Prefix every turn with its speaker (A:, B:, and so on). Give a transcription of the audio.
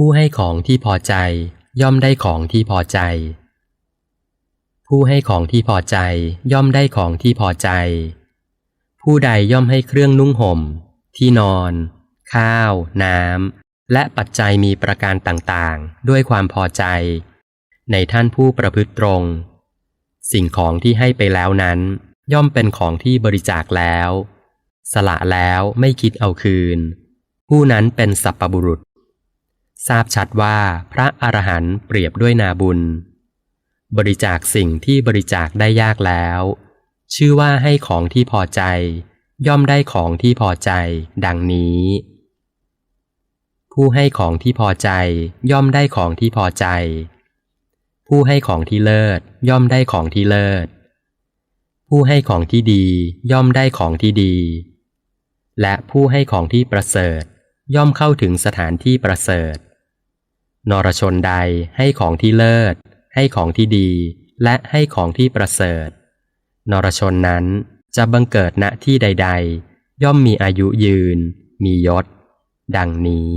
A: ผู้ให้ของที่พอใจ ย่อมได้ของที่พอใจ ผู้ให้ของที่พอใจ ย่อมได้ของที่พอใจ ผู้ใดย่อมให้เครื่องนุ่งห่ม ที่นอน ข้าว น้ำ และปัจจัยมีประการต่างๆ ด้วยความพอใจ ในท่านผู้ประพฤติตรง สิ่งของที่ให้ไปแล้วนั้น ย่อมเป็นของที่บริจาคแล้ว สละแล้วไม่คิดเอาคืน ผู้นั้นเป็นสัพปบุรุษ ทราบชัดว่าพระอรหันต์เปรียบด้วยนาบุญ บริจาคสิ่งที่บริจาคได้ยากแล้ว ชื่อว่าให้ของที่พอใจ ย่อมได้ของที่พอใจ ดังนี้ ผู้ให้ของที่พอใจ ย่อมได้ของที่พอใจ ผู้ให้ของที่เลิศ ย่อมได้ของที่เลิศ ผู้ให้ของที่ดี ย่อมได้ของที่ดี และผู้ให้ของที่ประเสริฐ ย่อมเข้าถึงสถานที่ประเสริฐ นรชนใดให้ของที่เลิศ ให้ของที่ดี และให้ของที่ประเสริฐ นรชนนั้นจะบังเกิดณที่ใด ๆ ย่อมมีอายุยืน มียศ ดังนี้